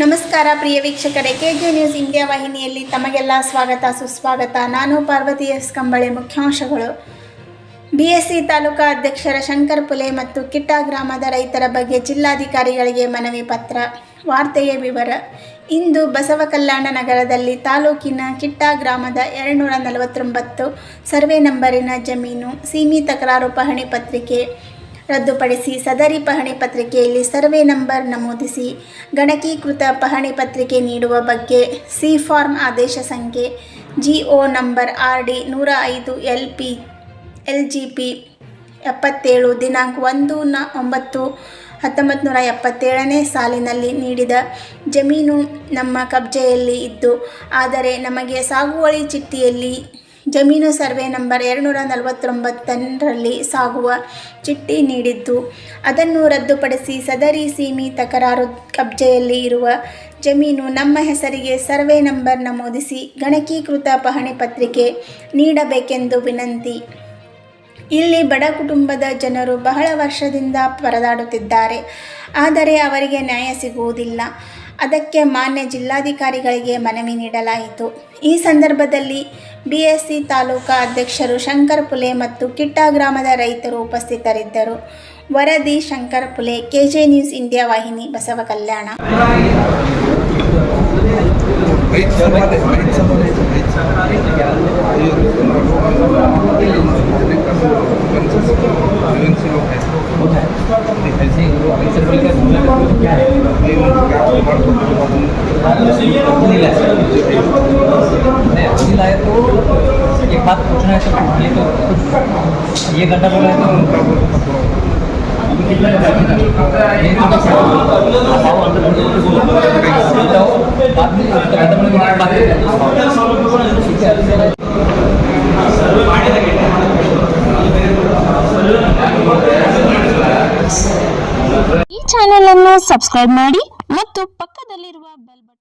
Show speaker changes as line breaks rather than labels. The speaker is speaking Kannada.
ನಮಸ್ಕಾರ ಪ್ರಿಯ ವೀಕ್ಷಕರೇ ಕೆ ಜೆ ನ್ಯೂಸ್ ಇಂಡಿಯಾ ವಾಹಿನಿಯಲ್ಲಿ ತಮಗೆಲ್ಲ ಸ್ವಾಗತ, ಸುಸ್ವಾಗತ. ನಾನು ಪಾರ್ವತಿ ಎಸ್ ಕಂಬಳೆ, ಮುಖ್ಯಾಂಶಗಳು. ಬಿ ಎಸ್ ಸಿ ತಾಲೂಕಾ ಅಧ್ಯಕ್ಷರ ಶಂಕರ್ ಪುಲೆ ಮತ್ತು ಕಿಟ್ಟ ಗ್ರಾಮದ ರೈತರ ಬಗ್ಗೆ ಜಿಲ್ಲಾಧಿಕಾರಿಗಳಿಗೆ ಮನವಿ ಪತ್ರ. ವಾರ್ತೆಯ ವಿವರ. ಇಂದು ಬಸವ ಕಲ್ಯಾಣ ನಗರದಲ್ಲಿ ತಾಲೂಕಿನ ಕಿಟ್ಟ ಗ್ರಾಮದ ಎರಡುನೂರ ನಲವತ್ತೊಂಬತ್ತು ಸರ್ವೆ ನಂಬರಿನ ಜಮೀನು ಸೀಮಿ ತಕರಾರು ಪಹಣಿ ಪತ್ರಿಕೆ ರದ್ದುಪಡಿಸಿ ಸದರಿ ಪಹಣಿ ಪತ್ರಿಕೆಯಲ್ಲಿ ಸರ್ವೆ ನಂಬರ್ ನಮೂದಿಸಿ ಗಣಕೀಕೃತ ಪಹಣಿ ಪತ್ರಿಕೆ ನೀಡುವ ಬಗ್ಗೆ ಸಿ ಫಾರ್ಮ್ ಆದೇಶ ಸಂಖ್ಯೆ G O number R D ನೂರ ಐದು L P L G P ಎಪ್ಪತ್ತೇಳು ದಿನಾಂಕ ಒಂದು ನ ಒಂಬತ್ತು ಹತ್ತೊಂಬತ್ತು ನೂರ ಎಪ್ಪತ್ತೇಳನೇ ಸಾಲಿನಲ್ಲಿ ನೀಡಿದ ಜಮೀನು ನಮ್ಮ ಕಬ್ಜೆಯಲ್ಲಿ ಇದ್ದು, ಆದರೆ ನಮಗೆ ಸಾಗುವಳಿ ಚಿಟ್ಟಿಯಲ್ಲಿ ಜಮೀನು ಸರ್ವೆ ನಂಬರ್ ಎರಡುನೂರ ನಲವತ್ತೊಂಬತ್ತರಲ್ಲಿ ಸಾಗುವ ಚಿಟ್ಟಿ ನೀಡಿದ್ದು, ಅದನ್ನು ರದ್ದುಪಡಿಸಿ ಸದರಿ ಸೀಮಿ ತಕರಾರು ಕಬ್ಜೆಯಲ್ಲಿ ಇರುವ ಜಮೀನು ನಮ್ಮ ಹೆಸರಿಗೆ ಸರ್ವೆ ನಂಬರ್ ನಮೂದಿಸಿ ಗಣಕೀಕೃತ ಪಹಣಿ ಪತ್ರಿಕೆ ನೀಡಬೇಕೆಂದು ವಿನಂತಿ. ಇಲ್ಲಿ ಬಡ ಕುಟುಂಬದ ಜನರು ಬಹಳ ವರ್ಷದಿಂದ ಪರದಾಡುತ್ತಿದ್ದಾರೆ. ಆದರೆ ಅವರಿಗೆ ನ್ಯಾಯ ಸಿಗುವುದಿಲ್ಲ. ಅದಕ್ಕೆ ಮಾನ್ಯ ಜಿಲ್ಲಾಧಿಕಾರಿಗಳಿಗೆ ಮನವಿ ನೀಡಲಾಯಿತು. ಈ ಸಂದರ್ಭದಲ್ಲಿ ಬಿ ಎಸ್ ತಾಲೂಕಾ ಅಧ್ಯಕ್ಷರು ಶಂಕರ್ ಪುಲೆ ಮತ್ತು ಕಿಟ್ಟ ಗ್ರಾಮದ ರೈತರು ಉಪಸ್ಥಿತರಿದ್ದರು. ವರದಿ, Shankar Pule, KJ news India ವಾಹಿನಿ, ಬಸವ ಕಲ್ಯಾಣ.
ರೈತ ಸಭೆ ರೈತ ಸಭೆ ರೈತ सभा
होता है ऐसे ही वो अभी सर्कल का मतलब क्या है नहीं लाया नहीं अभी लाए तो एक बात पूछना है तो ये तो कुछ ये घंटा बोला है तो अभी कितना ये तो बस आओ अंदर बताओ बाद में घंटा बोले बात ठीक है अभी
ಈ ಚಾನೆಲ್ ಅನ್ನು ಸಬ್ಸ್ಕ್ರೈಬ್ ಮಾಡಿ ಮತ್ತು ಪಕ್ಕದಲ್ಲಿರುವ ಬೆಲ್ ಬಟನ್